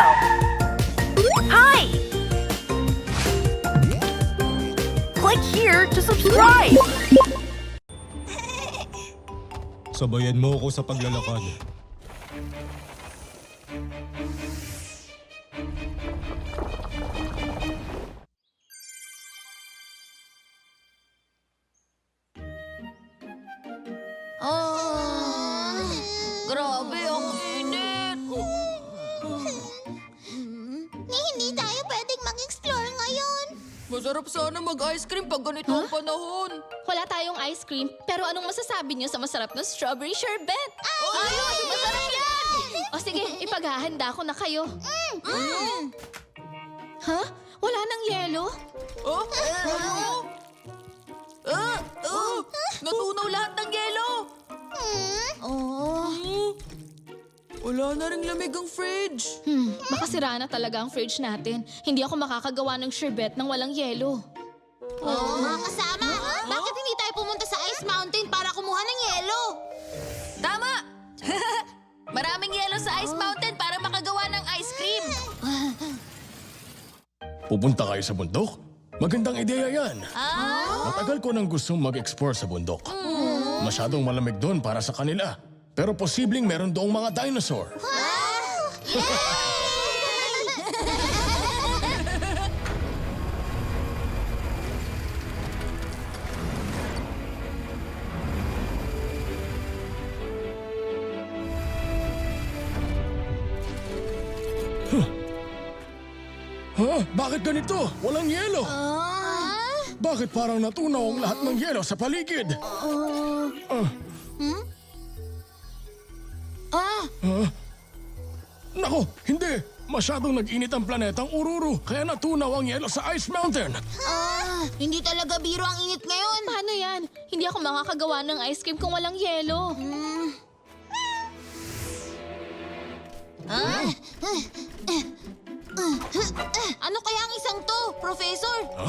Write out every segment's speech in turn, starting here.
Go! Hi! Click here to subscribe! Sabayan mo ako sa paglalakad. Mag-ice cream pag ganito ang panahon. Wala tayong ice cream, pero anong masasabi niyo sa masarap na strawberry sherbet? Ayos, masarap yan! O sige, ipaghahanda ko na kayo. Ha? Wala nang yelo? Oh, ano? Ah, ah, natunaw lahat ng yelo. Oh. Hmm. Wala na rin lamig ang fridge. Hmm, baka sira na talaga ang fridge natin. Hindi ako makakagawa ng sherbet nang walang yelo. Mga kasama, bakit hindi tayo pumunta sa Ice Mountain para kumuha ng yelo? Tama! Maraming yelo sa Ice Mountain para makagawa ng ice cream. Pupunta kayo sa bundok? Magandang ideya yan. Ah? Matagal ko nang gustong mag-explore sa bundok. Masyadong malamig doon para sa kanila. Pero posibleng meron doong mga dinosaur. Ha? Bakit ganito? Walang yelo. Bakit parang natunaw ang lahat ng yelo sa paligid? Ah, Nako, hindi. Masyadong nag-init ang planetang Ururu, kaya natunaw ang yelo sa Ice Mountain. ah, hindi talaga biro ang init ngayon. Paano yan? Hindi ako makakagawa ng ice cream kung walang yelo. Ano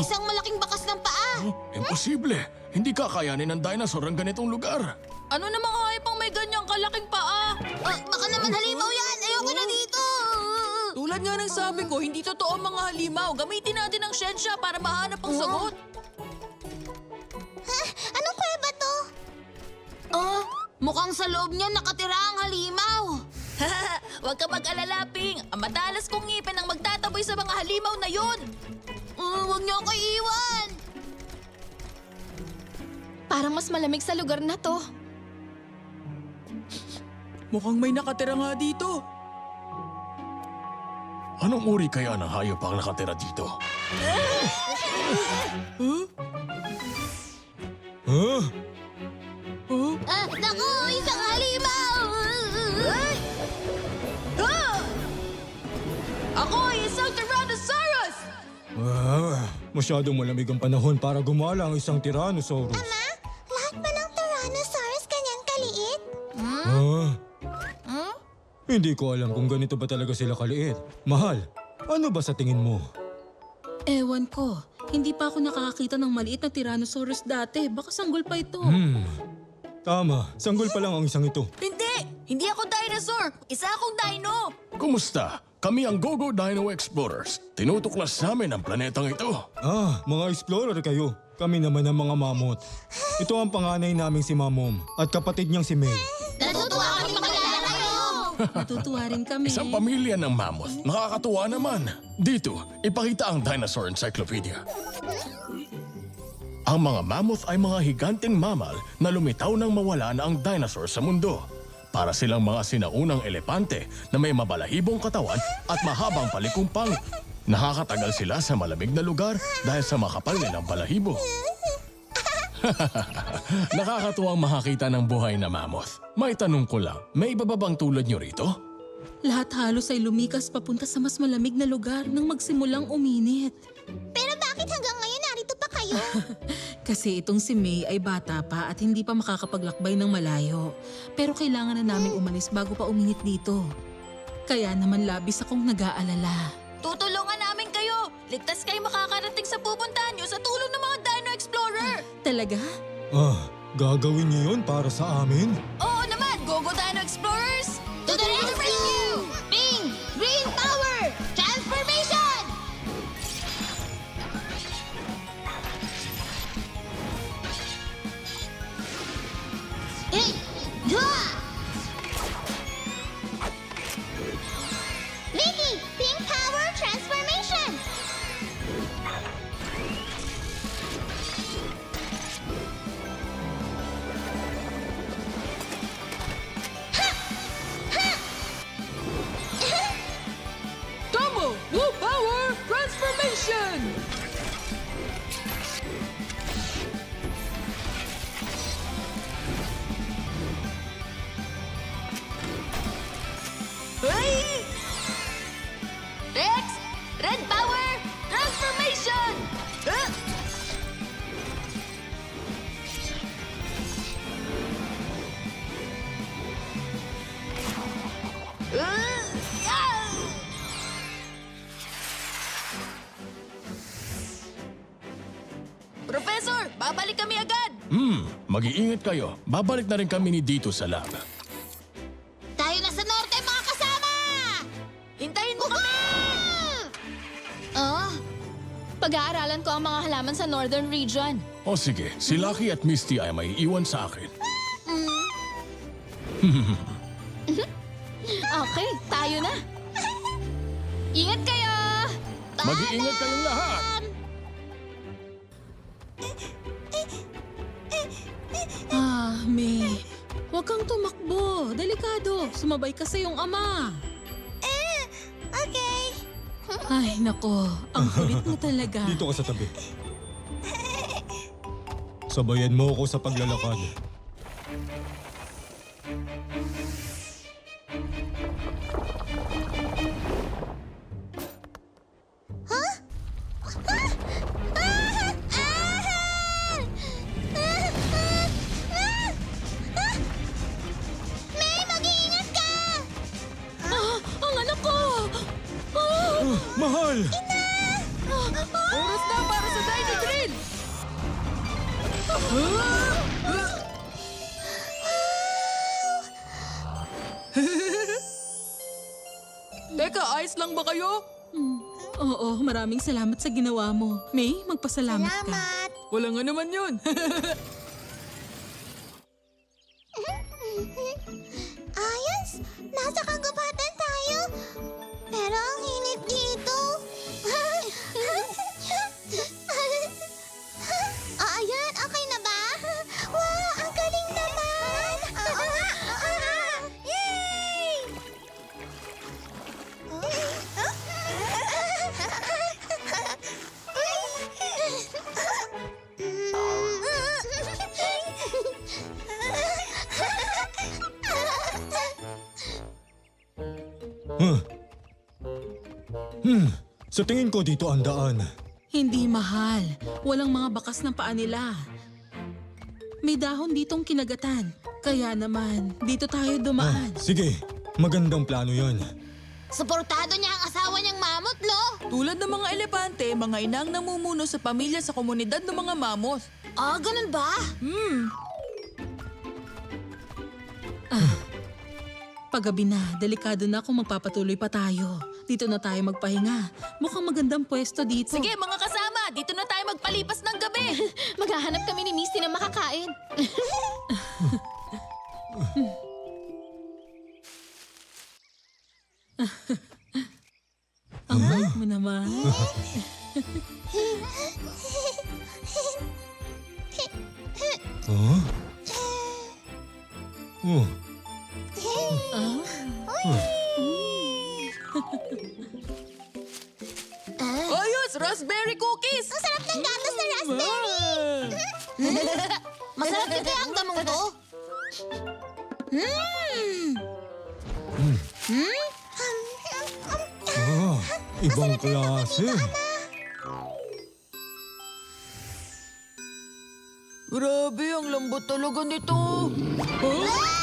Isang malaking bakas ng paa. Imposible. Hindi kakayanin ng dinosaur ang ganitong lugar. Ano namang hayop ang may ganyang kalaking paa? Ah, baka naman halimaw yan. Ayoko na dito. Tulad nga ng sabi ko, hindi totoo ang mga halimaw. Gamitin natin ang siyensya para mahanap ang sagot. Anong kuweba to? Oh, mukhang sa loob niya nakatira ang halimaw. Huwag ka mag-alala, Ping. Ang madalas kong ngipin ang magtataboy sa mga halimaw na yun. Uh, huwag niyo ako iwan. Parang mas malamig sa lugar na to. Mukhang may nakatira nga dito. Anong uri kaya ng hayop ang nakatira dito? Huh? Ah, naku, isang halimaw. Masyadong malamig ang panahon para gumala ang isang Tyrannosaurus. Ma, lahat ba ng Tyrannosaurus kanyang kaliit? Ah? Hindi ko alam kung ganito ba talaga sila kaliit. Mahal, ano ba sa tingin mo? Ewan ko. Hindi pa ako nakakakita ng maliit na Tyrannosaurus dati. Baka sanggol pa ito. Hmm. Tama, sanggol pa lang ang isang ito. Hindi! Hindi ako dinosaur! Isa akong dino! Kumusta? Kami ang GoGo Dino Explorers. Tinutuklas namin ang planetang ito. Ah, mga explorer kayo. Kami naman ang mga mamot. Ito ang panganay naming si Mamom at kapatid niyang si May. Natutuwa kami makilala kayo. Natutuwa rin kami. Isang pamilya ng mammoth. Nakakatuwa naman. Dito, ipakita ang Dinosaur Encyclopedia. Ang mga mammoth ay mga higanting mamal na lumitaw nang mawala na ang dinosaur sa mundo. Para silang mga sinaunang elepante na may mabalahibong katawan at mahabang palikumpang. Nakakatagal sila sa malamig na lugar dahil sa makapal nilang balahibo. Nakakatuwang makakita ng buhay na mammoth. May tanong ko lang, may iba ba bang tulad nyo rito? Lahat halos ay lumikas papunta sa mas malamig na lugar nang magsimulang uminit. Pero bakit hanggang ngayon narito pa kayo? Kasi itong si May ay bata pa at hindi pa makakapaglakbay ng malayo. Pero kailangan na naming umalis bago pa uminit dito. Kaya naman labis akong nag-aalala. Tutulungan namin kayo! Ligtas kayo makakarating sa pupuntahan nyo sa tulong ng mga Dino Explorer! Talaga? Ah, gagawin niyo yun para sa amin? Oo naman! Go Go Dino Explorers! To the rescue! Duh! Rex! Red Power! Transformation! Ah! Professor, babalik kami agad! Hmm, mag-iingat kayo. Babalik na rin kami ni dito sa lab. Halaman sa Northern Region. O sige, si Lucky at Misty ay may iwan sa akin. Okay, tayo na. Ingat kayo! Mag-iingat kayong lahat! Ah, May. Huwag kang tumakbo. Delikado. Sumabay ka sa iyong ama. okay. Ay, nako. Ang kulit mo talaga. Dito ka sa tabi. Sabayan mo ako sa paglalakad. Maraming salamat sa ginawa mo. May, magpasalamat ka. Salamat! Wala nga naman yun. dito ang daan. Hindi mahal. Walang mga bakas ng paa nila. May dahon ditong kinagatan. Kaya naman, dito tayo Ah, dumaan. sige, magandang plano yon. Suportado niya ang asawa niyang mamot, lo! Tulad ng mga elepante, mga inang namumuno sa pamilya sa komunidad ng mga mamos. Ah, ganun ba? Paggabi na, delikado na kung magpapatuloy pa tayo. Dito na tayo magpahinga. Mukhang magandang pwesto dito. Sige mga kasama, dito na tayo magpalipas ng gabi. Maghahanap kami ni Misty na makakain. Ang bait mo naman. Huh? Oh, Ayos, raspberry cookies! Ang sarap ng gatas na raspberry! Masarap din kaya ang damong to? Mmm! ah, ibang klase. Grabe, ang lambot talaga nito. Ah!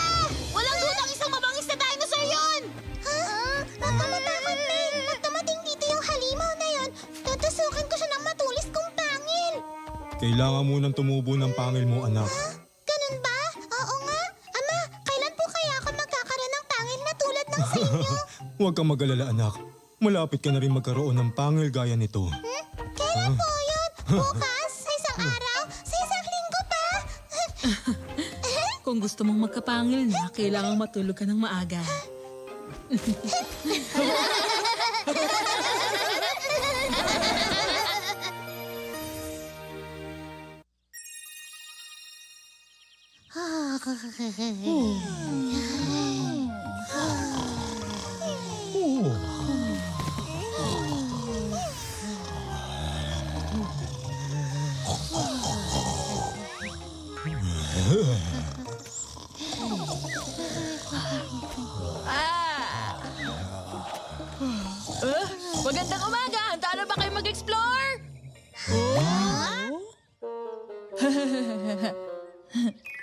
Kailangan munang tumubo ng pangil mo, anak. Ganun ba? Oo nga. Ama, kailan po kaya ako magkakaroon ng pangil na tulad ng sa inyo? Huwag kang mag-alala, anak. Malapit ka na rin magkaroon ng pangil gaya nito. Kailan po yun? Bukas? Sa isang araw? Sa isang linggo pa? Kung gusto mong magkapangil na, kailangang matulog ka ng maaga. Eh, magandang umaga! Handa ba kayo mag-explore? Oh?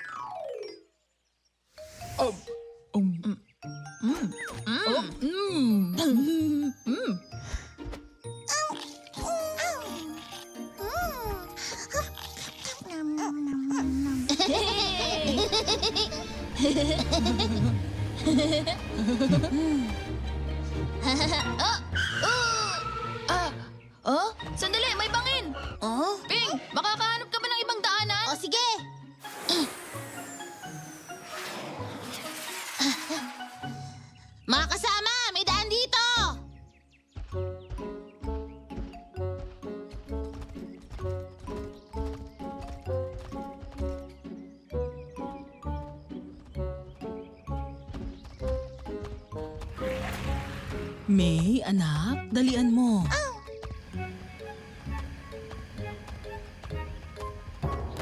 May, anak, dalian mo.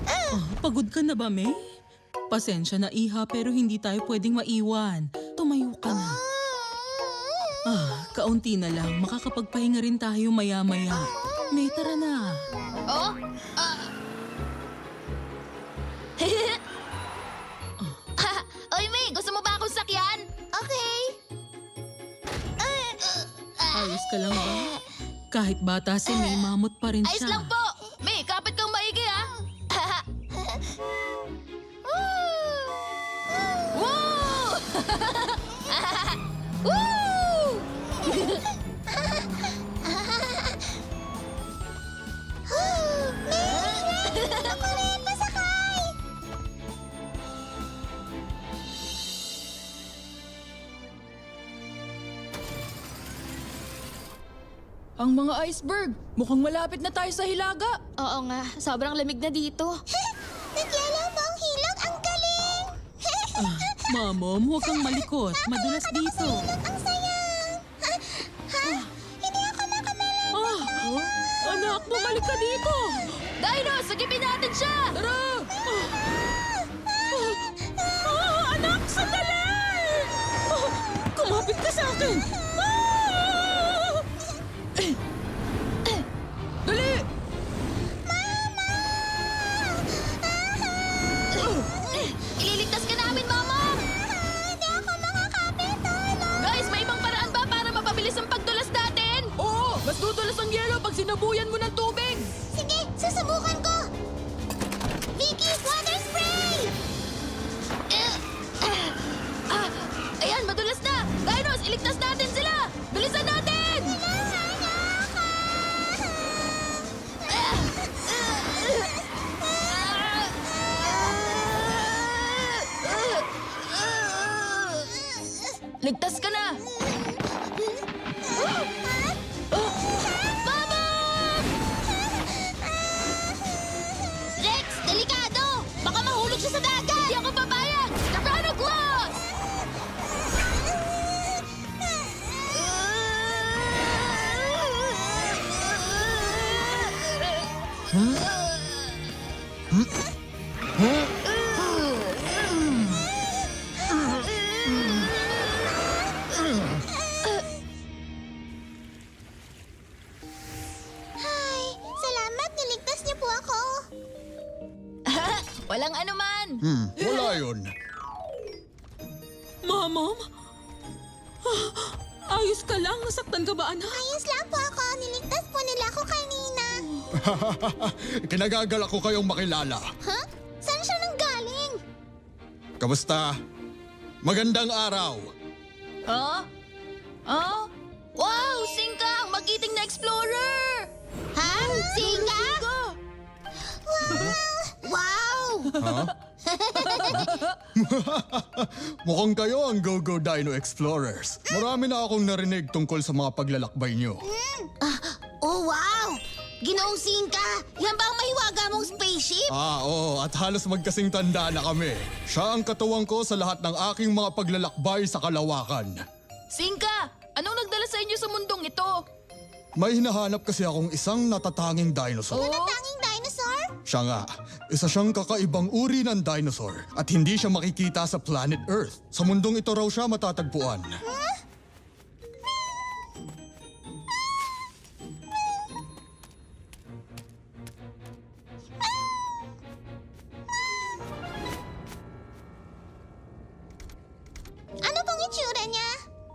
Ah, pagod ka na ba, May? Pasensya na, Iha, pero hindi tayo pwedeng maiwan. Tumayo ka na. Ah, kaunti na lang. Makakapagpahinga rin tayo maya-maya. May, tara na. Oh? Ayos ka lang ba? Kahit bata si May, mamot pa rin Ayos siya. lang po! May, kapit kang maigi, ah! Woo! Woo! Ang mga iceberg, mukhang malapit na tayo sa hilaga. Oo nga, sobrang lamig na dito. Nagyalaw ba ang hilog? Ang galing! Ah, Mamom, huwag kang malikot. Madulas dito. ang saya! Ha? Ha? Hindi ako makamala. Ah, anak, bumalik ka dito. Dino, sagipin natin siya! Tara! Ah, anak, sandali! Ah, kumapit ka sa akin. Ayos ka lang? Nasaktan ka ba, anak? Ayos lang po ako. Niligtas po nila ako kanina. Kinagagal ako kayong makilala. Ha? Saan siya nang galing? Kamusta? Magandang araw. Oh? Oh? Wow! Singka! Ang magiting na explorer! Ha? Singa? Wow! Wow! Mukhang kayo ang Go-Go Dino Explorers. Marami na akong narinig tungkol sa mga paglalakbay nyo. Oh, wow! Ginoong Singka, yan ba ang mahiwaga mong spaceship? Ah, oo, at halos magkasing tanda na kami. Siya ang katuwang ko sa lahat ng aking mga paglalakbay sa kalawakan. Singka! Anong nagdala sa inyo sa mundong ito? May hinahanap kasi akong isang natatanging dinosaur. Oh? Dinosaur? Siya nga, isa siyang kakaibang uri ng dinosaur at hindi siya makikita sa planet Earth. Sa mundong ito raw siya matatagpuan. Ano pong itsura niya?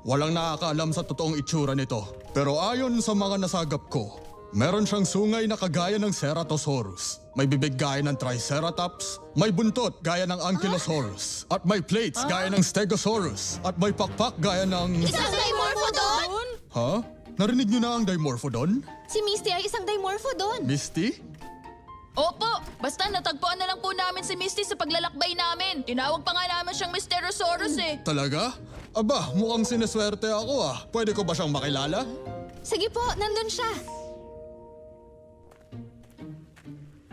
Walang nakakaalam sa totoong itsura nito. Pero ayon sa mga nasagap ko, meron siyang sungay na kagaya ng Ceratosaurus. May bibig gaya ng Triceratops, may buntot gaya ng Ankylosaurus, at may plates gaya ng Stegosaurus, at may pakpak gaya ng... Isang Dimorphodon? Ha? Narinig niyo na ang Dimorphodon? Si Misty ay isang dimorphodon. Misty? Opo, basta natagpuan na lang po namin si Misty sa paglalakbay namin. Tinawag pa nga namin siyang Mysterosaurus eh. Talaga? Aba, mukhang sineswerte ako ah. Pwede ko ba siyang makilala? Sige po, nandun siya.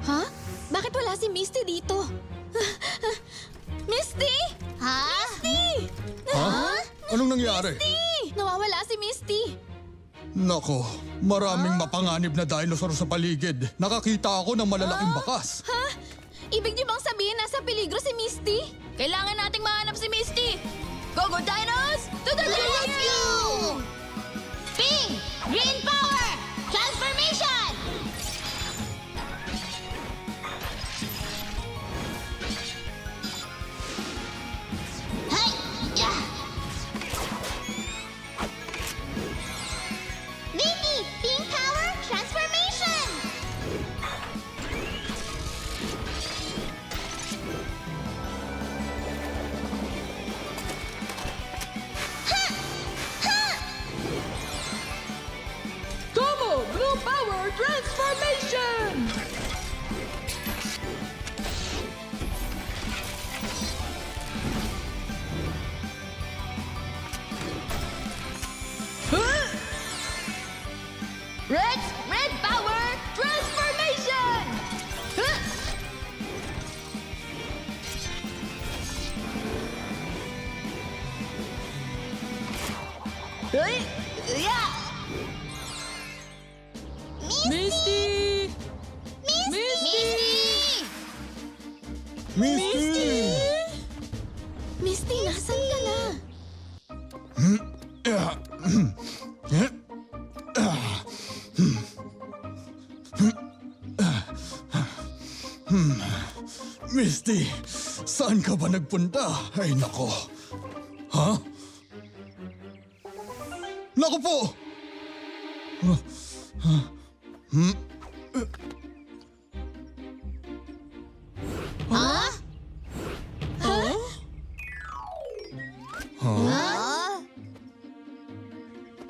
Ha? Bakit wala si Misty dito? Misty! Ha? Misty! Ha? Anong nangyari? Nawawala si Misty. Nako, maraming mapanganib na dinosaur sa paligid. Nakakita ako ng malalaking bakas. Ha? Ibig niyo bang sabihin nasa peligro si Misty? Kailangan nating mahanap si Misty. Hey! Yeah! Misty! Misty! Misty! Misty, nasan ka na? Misty, saan ka ba nagpunta? Ay nako. Nako po!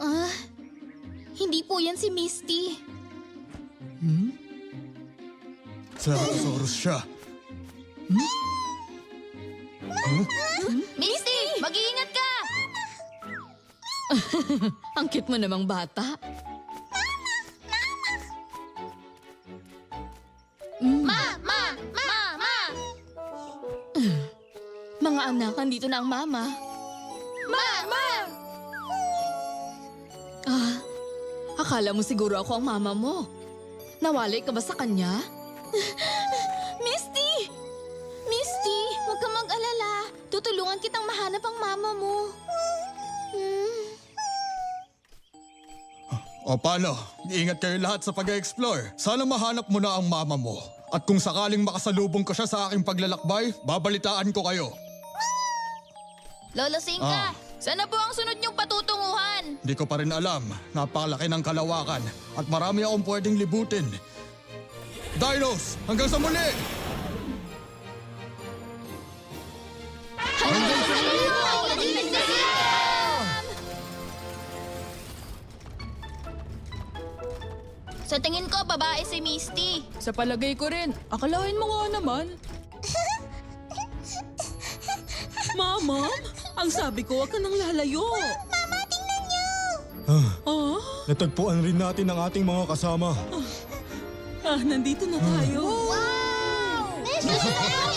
Ah, hindi po yan si Misty. Ceratosaurus siya. Cute mo namang bata. Ma! Ma! Ma! Ma! Mga anak, andito na ang mama. Ma! Ma! Ah, akala mo siguro ako ang mama mo. Nawalay ka ba sa kanya? Misty! Misty, huwag kang mag-alala. Tutulungan kitang mahanap ang mama mo. O paano? Iingat kayo lahat sa pag-explore. Sana mahanap mo na ang mama mo. At kung sakaling makasalubong ko siya sa aking paglalakbay, babalitaan ko kayo. Lolo Singka, Ah. sana po ang sunod niyong patutunguhan? Di ko pa rin alam. Napakalaki ng kalawakan. At marami akong pwedeng libutin. Dinos! Hanggang sa muli! Babae si Misty. Sa palagay ko rin, akalain mo nga naman. Mama, ang sabi ko, wag ka nang lalayo. Mama, tingnan niyo! Ah, Natagpuan rin natin ang ating mga kasama. ah nandito na tayo. Wow! Mission